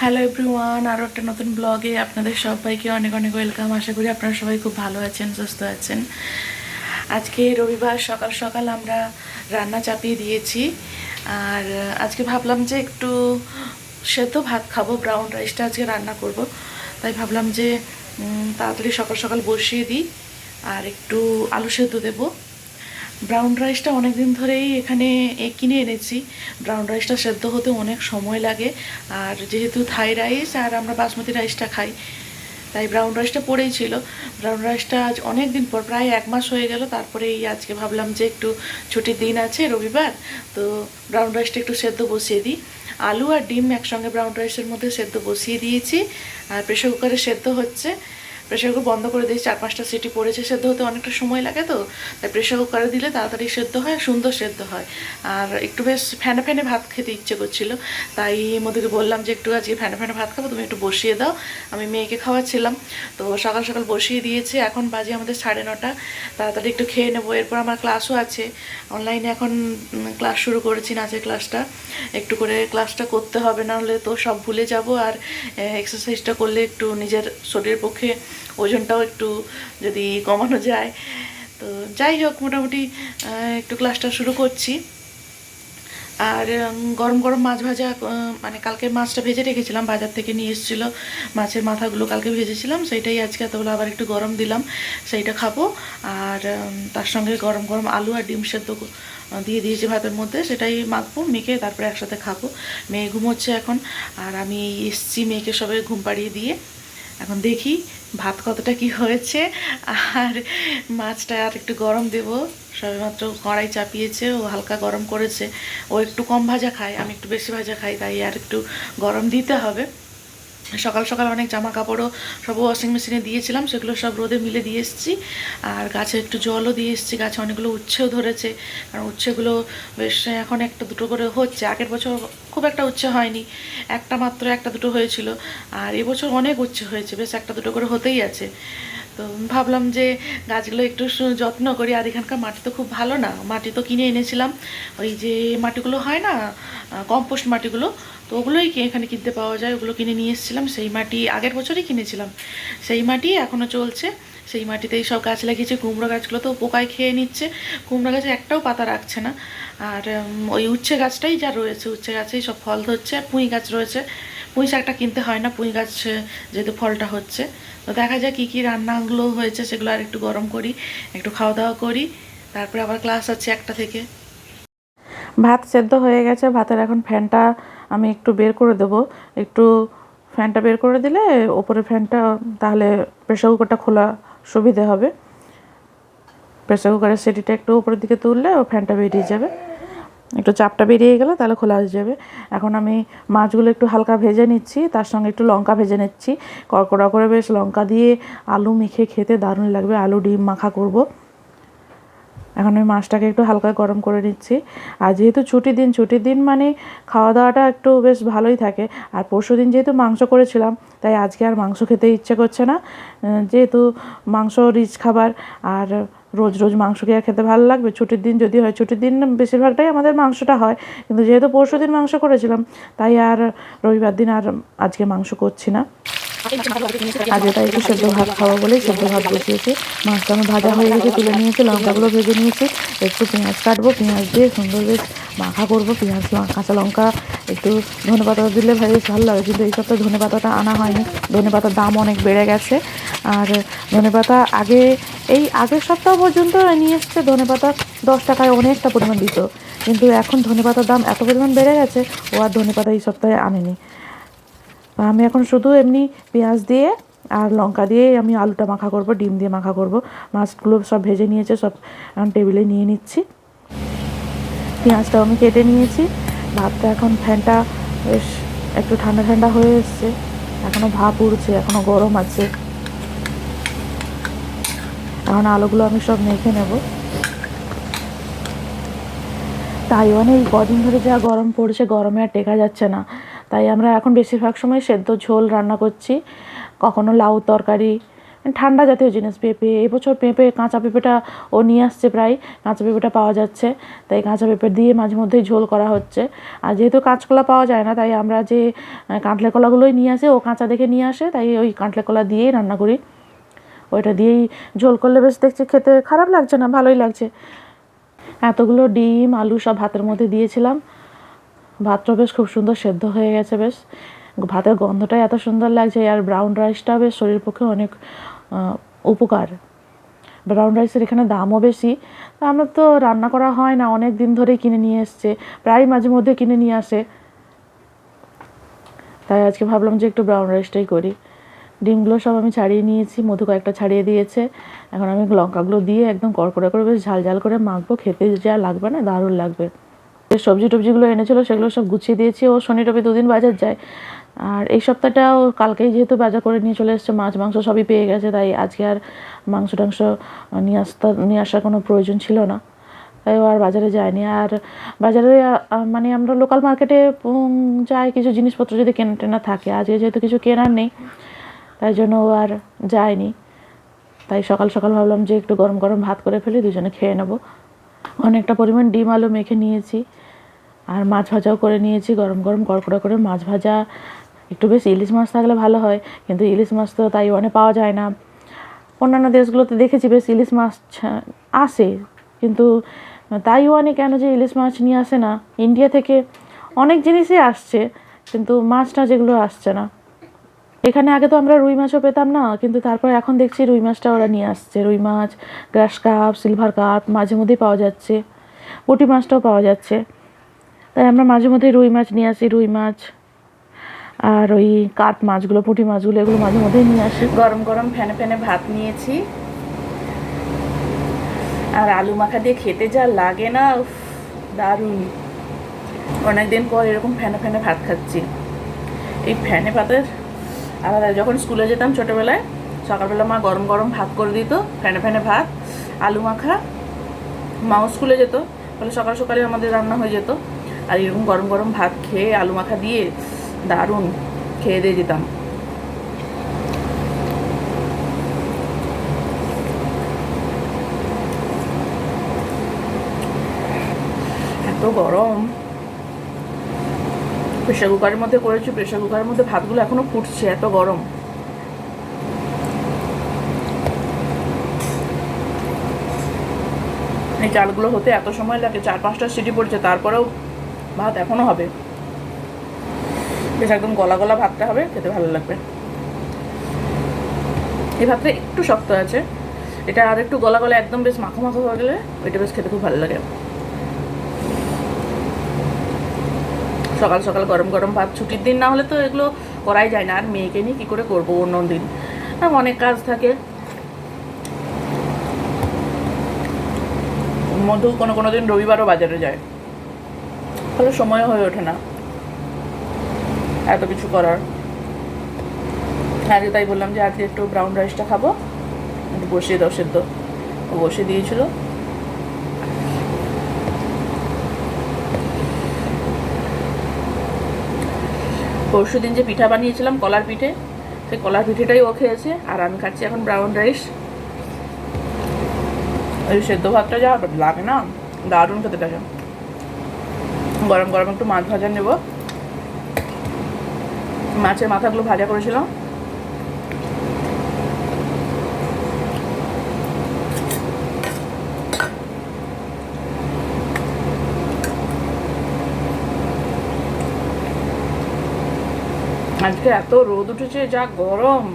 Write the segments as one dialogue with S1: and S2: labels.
S1: Hello everyone আরও একটা নতুন ব্লগে আপনাদের সবাইকে অনেক অনেক ওয়েলকাম আশা করি আপনারা সবাই খুব ভালো আছেন, সুস্থ আছেন। আজকে রবিবার, সকাল সকাল আমরা রান্না চাপিয়ে দিয়েছি। আর আজকে ভাবলাম যে একটু সেদ্ধ ভাত খাব ব্রাউন রাইসটা আজকে রান্না করব। তাই ভাবলাম যে তাড়াতাড়ি সকাল সকাল বসিয়ে দিই, আর একটু আলু সেদ্ধ দেবো। ব্রাউন রাইসটা অনেক দিন ধরেই এখানে কিনে এনেছি। ব্রাউন রাইসটা সেদ্ধ হতে অনেক সময় লাগে। আর যেহেতু থাই রাইস আর আমরা বাসমতি রাইসটা খাই, তাই ব্রাউন রাইসটা পড়েই ছিল। ব্রাউন রাইসটা আজ অনেক দিন পর, প্রায় এক মাস হয়ে গেল। তারপরে এই আজকে ভাবলাম যে একটু ছুটির দিন আছে রবিবার, তো ব্রাউন রাইসটা একটু সেদ্ধ বসিয়ে দিই। আলু আর ডিম একসঙ্গে ব্রাউন রাইসের মধ্যে সেদ্ধ বসিয়ে দিয়েছি। আর প্রেশার কুকারে সেদ্ধ হচ্ছে। প্রেশার কুকার বন্ধ করে দিয়েছি, চার পাঁচটা সিটি পড়েছে, সেদ্ধ হতে অনেকটা সময় লাগে তো, তাই প্রেশার কুকারে দিলে তাড়াতাড়ি সেদ্ধ হয় সুন্দর সেদ্ধ হয়। আর একটু বেশ ফ্যানে ফ্যানে ভাত খেতে ইচ্ছে করছিল, তাই মোদিকে বললাম যে একটু আজকে ফ্যানে ফ্যানে ভাত খাব, তুমি একটু বসিয়ে দাও। আমি মেয়েকে খাওয়াচ্ছিলাম, তো সকাল সকাল বসিয়ে দিয়েছি, এখন বাজে আমাদের সাড়ে নটা, তাড়াতাড়ি একটু খেয়ে নেব। এরপর আমার ক্লাসও আছে, অনলাইনে এখন ক্লাস শুরু করেছি নাচের ক্লাসটা, একটু করে ক্লাসটা করতে হবে না হলে তো সব ভুলে যাব। আর এক্সারসাইজটা করলে একটু নিজের শরীরের পক্ষে ওজনটাও একটু যদি কমানো যায়। তো যাই হোক, মোটামুটি একটু ক্লাসটা শুরু করছি। আর গরম গরম মাছ ভাজা মানে কালকে মাছটা ভেজে রেখেছিলাম, বাজার থেকে নিয়ে এসেছিল। মাছের মাথাগুলো কালকে ভেজেছিলাম, সেইটাই আজকে এতগুলো আবার একটু গরম দিলাম, সেইটা খাব। আর তার সঙ্গে গরম গরম আলু আর ডিম সেদ্ধ দিয়ে দিয়েছি ভাতের মধ্যে, সেটাই মাখবো, মেখে তারপরে একসাথে খাব। মেয়ে ঘুমোচ্ছে এখন, আর আমি এসছি মেয়েকে সবাই ঘুম পাড়িয়ে দিয়ে। এখন দেখি ভাত কতটা কি হয়েছে? আর মাছটা আর একটু গরম দেব। সবেমাত্র কড়াই চাপিয়েছে, ও হালকা গরম করেছে। ও একটু কম ভাজা খায়, আমি একটু বেশি ভাজা খাই, তাই আর একটু গরম দিতে হবে। সকাল সকাল অনেক জামা কাপড়ও সব ওয়াশিং মেশিনে দিয়েছিলাম, সেগুলো সব রোদে মিলে দিয়ে এসেছি। আর গাছে একটু জলও দিয়ে এসেছি, গাছে অনেকগুলো উচ্ছেও ধরেছে। কারণ উচ্ছেগুলো বেশ এখন একটা দুটো করে হচ্ছে, আগের বছর খুব একটা উচ্ছে হয়নি, একটা মাত্র একটা দুটো হয়েছিল। আর এবছর অনেক উচ্ছে হয়েছে, বেশ একটা দুটো করে হতেই আছে। তো ভাবলাম যে গাছগুলো একটু যত্ন করি, আর এখানকার মাটি তো খুব ভালো না। মাটি তো কিনে এনেছিলাম। ওই যে মাটিগুলো হয় না কম্পোস্ট মাটিগুলো, তো ওগুলোই এখানে কিনতে পাওয়া যায়। ওগুলো কিনে নিয়ে এসেছিলাম। সেই মাটি আগের বছরই কিনেছিলাম। সেই মাটি এখনও চলছে। সেই মাটিতেই সব গাছ লাগিয়েছে। কুমড়ো গাছগুলো তো পোকায় খেয়ে নিচ্ছে। কুমড়ো গাছে একটাও পাতা রাখছে না। আর ওই উচ্ছে গাছটাই যা রয়েছে, উচ্ছে গাছেই সব ফল ধরছে। পুঁই গাছ রয়েছে। পুঁই শাকটা কিনতে হয় না, পুঁই গাছ যেহেতু ফলটা হচ্ছে। তো দেখা যায় কী কী রান্নাগুলো হয়েছে, সেগুলো আর একটু গরম করি, একটু খাওয়া দাওয়া করি। তারপরে আবার ক্লাস আছে একটা থেকে। ভাত সেদ্ধ হয়ে গেছে, ভাতের এখন ফ্যানটা আমি একটু বের করে দেব। একটু ফ্যানটা বের করে দিলে ওপরে ফ্যানটা, তাহলে প্রেশার কুকারটা খোলা সুবিধে হবে। প্রেশার কুকারের সিটিটা একটু উপরের দিকে তুললে ও ফ্যানটা বেরিয়ে যাবে। একটু চাপটা বেরিয়ে গেলে তাহলে খোলা হয়ে যাবে। এখন আমি মাছগুলো একটু হালকা ভেজে নিচ্ছি, তার সঙ্গে একটু লঙ্কা ভেজে নিচ্ছি। কড়কড়া করে বেশ লঙ্কা দিয়ে আলু মেখে খেতে দারুণ লাগবে, আলু ডিম মাখা করব। এখন আমি মাছটাকে একটু হালকা গরম করে নিচ্ছি। আর যেহেতু ছুটির দিন ছুটির দিন মানে খাওয়া দাওয়াটা একটু বেশ ভালোই থাকে। আর পরশু দিন যেহেতু মাংস করেছিলাম, তাই আজকে আর মাংস খেতে ইচ্ছে করছে না। যেহেতু মাংস রিচ খাবার, আর রোজ রোজ মাংস কি আর খেতে ভালো লাগবে। ছুটির দিন যদি হয়, ছুটির দিন বেশিরভাগটাই আমাদের মাংসটা হয়। কিন্তু যেহেতু পরশু দিন মাংস করেছিলাম, তাই আর রবিবার দিন আর আজকে মাংস করছি না। আজকে তাই একটু সেদ্ধ ভাত খাব বলেই সেদ্ধ ভাত বসিয়েছি। মাছটা আমি ভাজা হয়ে গেছে, তুলে নিয়েছি, লঙ্কাগুলো ভেজে নিয়েছি। একটু পেঁয়াজ কাটবো, পেঁয়াজ দিয়ে সুন্দর বেশ মাখা করব। পেঁয়াজ কাঁচা লঙ্কা, একটু ধনে পাতা দিলে ভাই বেশ ভালো লাগে। কিন্তু এই সপ্তাহে ধনে পাতাটা আনা হয়নি। ধনে পাতার দাম অনেক বেড়ে গেছে। আর ধনে পাতা আগে এই আগের সপ্তাহ পর্যন্ত নিয়ে এসছে ধনে পাতা, দশ টাকায় অনেকটা পরিমাণ দিত। কিন্তু এখন ধনে পাতার দাম এত পরিমাণ বেড়ে গেছে, ও আর ধনে পাতা এই সপ্তাহে আনেনি। আমি এখন শুধু এমনি পেঁয়াজ দিয়ে আর লঙ্কা দিয়ে আমি আলুটা মাখা করব, ডিম দিয়ে মাখা করব। মাছগুলো সব ভেজে নিয়েছে, সব টেবিলে নিয়ে নিচ্ছি। পেঁয়াজটাও আমি কেটে নিয়েছি। ভাতটা এখন ফ্যানটা বেশ একটু ঠান্ডা ঠান্ডা হয়ে এসছে। এখনও ভাপ উড়ছে এখনও গরম আছে। এখন আলুগুলো আমি সব মেখে নেব। তাইওয়ানে এই কদিন ধরে যা গরম পড়ছে, গরমে আর টেকা যাচ্ছে না। তাই আমরা এখন বেশিরভাগ সময় সেদ্ধ ঝোল রান্না করছি, কখনো লাউ তরকারি, ঠান্ডা জাতীয় জিনিস, পেঁপে। এবছর পেঁপে, কাঁচা পেঁপেটা ও নিয়ে আসছে প্রায়, কাঁচা পেঁপেটা পাওয়া যাচ্ছে। তাই কাঁচা পেঁপে দিয়ে মাঝে মধ্যেই ঝোল করা হচ্ছে। আর যেহেতু কাঁচকলা পাওয়া যায় না, তাই আমরা যে কাঁঠালের কলাগুলোই নিয়ে আসে, ও কাঁচা দেখে নিয়ে আসে, তাই ওই কাঁঠালের কলা দিয়েই রান্না করি। ওইটা দিয়েই ঝোল করলে বেশ দেখছি খেতে খারাপ লাগছে না, ভালোই লাগছে। এতগুলো ডিম, আলু সব ভাতের মধ্যে দিয়েছিলাম। ভাতটা বেশ খুব সুন্দর সেদ্ধ হয়ে গেছে বেশ। ভাতের গন্ধটাই এত সুন্দর লাগছে, আর ব্রাউন রাইসটা বেশ শরীর পক্ষে অনেক উপকার। ব্রাউন রাইসের এখানে দামও বেশি। আমরা তো রান্না করা হয় না, অনেক দিন ধরেই কিনে নিয়ে এসছে, প্রায় মাঝে মধ্যে কিনে নিয়ে আসে। তাই আজকে ভাবলাম যে একটু ব্রাউন রাইসটাই করি। ডিমগুলো সব আমি ছাড়িয়ে নিয়েছি, মধু কয়েকটা ছাড়িয়ে দিয়েছে। এখন আমি লঙ্কাগুলো দিয়ে একদম কড়কড়া করে বেশ ঝাল ঝাল করে মাখবো, খেতে যা লাগবে না দারুণ লাগবে। সবজি টবজিগুলো এনেছিল সেগুলো সব গুছিয়ে দিয়েছি, ও শনি রবি দুদিন বাজার যায়। আর এই সপ্তাহটা ও কালকেই যেহেতু বাজার করে নিয়ে চলে এসছে, মাছ, মাংস সবই পেয়ে গেছে, তাই আজকে আর মাংস টাংস নিয়ে আসতে, নিয়ে আসার কোনো প্রয়োজন ছিল না। তাই ও আর বাজারে যায়নি। আর বাজারে মানে আমরা লোকাল মার্কেটে যাই, কিছু জিনিসপত্র যদি কেনা টেনা থাকে, আজকে যেহেতু কিছু কেনার নেই তাই জন্য ও আর যায়নি। তাই সকাল সকাল ভাবলাম যে একটু গরম গরম ভাত করে ফেলি, দুজনে খেয়ে নেব। অনেকটা পরিমাণ ডিম আলু মেখে নিয়েছি আর মাছ ভাজাও করে নিয়েছি। গরম গরম কড়কড়া করে মাছ ভাজা। একটু বেশ ইলিশ মাছ থাকলে ভালো হয়, কিন্তু ইলিশ মাছ তো তাই তাইওয়ানে পাওয়া যায় না। অন্যান্য দেশগুলোতে দেখেছি বেশ ইলিশ মাছ আসে, কিন্তু তাইওয়ানে কেন যে ইলিশ মাছ নিয়ে আসে না? ইন্ডিয়া থেকে অনেক জিনিসই আসছে, কিন্তু মাছটা যেগুলো আসছে না। এখানে আগে তো আমরা রুই মাছও পেতাম না, কিন্তু তারপর এখন দেখছি রুই মাছটা ওরা নিয়ে আসছে। রুই মাছ, গ্রাস কাপ, সিলভার কাপ মাঝে মধ্যেই পাওয়া যাচ্ছে। পুঁটি মাছটাও পাওয়া যাচ্ছে। তাই আমরা মাঝে মধ্যেই রুই মাছ নিয়ে আসি, রুই মাছ আর ওই কাঠ মাছগুলো, পুঁটি মাছগুলো, এগুলো মাঝে মধ্যেই নিয়ে আসি। গরম গরম ফ্যানে ফ্যানে ভাত নিয়েছি। আর আলু মাখা দিয়ে খেতে যা লাগে না দারুণ। অনেকদিন পর এরকম ফ্যানে ফ্যানে ভাত খাচ্ছি। এই ফ্যানে ভাতের আলাদা যখন স্কুলে যেতাম ছোটোবেলায়, সকালবেলা মা গরম গরম ভাত করে দিত, ফ্যানে ফ্যানে ভাত, আলু মাখা। মাও স্কুলে যেত ফলে সকাল সকালে আমাদের রান্না হয়ে যেত। আর এরকম গরম গরম ভাত খেয়ে, আলু মাখা দিয়ে দারুণ খেয়ে দিয়ে যেতাম। এত গরম। প্রেশার কুকারের মধ্যে করেছি? প্রেশার কুকারের মধ্যে ভাতগুলো এখনও ফুটছে, এত গরম। এই চালগুলো হতে এত সময় লাগে, চার পাঁচটা সিটি পড়ছে, তারপরেও ভাত এখনও হবে। বেশ একদম গলা গলা ভাতটা হবে, খেতে ভালো লাগবে। এই ভাতটা একটু শক্ত আছে। এটা আর একটু গলা গলা একদম বেশ মাখো মাখো হয়ে গেলে, ওইটা বেশ খেতে খুব ভালো লাগে। সকাল সকাল গরম গরম ভাত, ছুটির দিন না হলে তো এগুলো করাই যায় না। আর মেয়েকে নিয়ে কী করে করব অন্য দিন? আর অনেক কাজ থাকে। মধু কোনো কোনো দিন রবিবারও বাজারে যায়। ফলে সময় হয়ে ওঠে না। এত কিছু করার। আজকে তাই বললাম যে আজকে একটু ব্রাউন রাইসটা খাব। বসিয়ে দাও সেদ্ধ। বসিয়ে দিয়েছিল। পরশু দিন যে পিঠা বানিয়েছিলাম, কলার পিঠে সেই কলার পিঠেটাই ও খেয়েছে, আর আমি খাচ্ছি এখন ব্রাউন রাইস ওই সেদ্ধ ভাতটা যা লাগে না, দারুণ খেতে থাকে গরম গরম একটু মাছ ভাজা নেব। মাছের মাথাগুলো ভাজা করেছিলাম। আজকে এত রোদ উঠেছে যা গরম।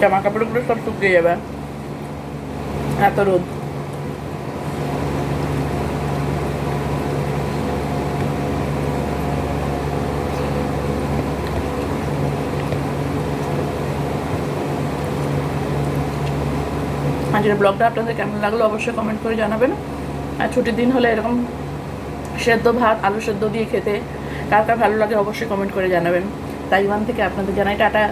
S1: জামা কাপড়গুলো সব শুকিয়ে যাবে। এত রোদ। আজকের ব্লগটা আপনাদের কেমন লাগল অবশ্যই কমেন্ট করে জানাবেন। আর ছুটির দিন হলে এরকম সেদ্ধ ভাত, আলু সেদ্ধ দিয়ে খেতে কার কার ভালো লাগে অবশ্যই কমেন্ট করে জানাবেন। তাইওয়ান থেকে আপনাদের জানাই টাটা।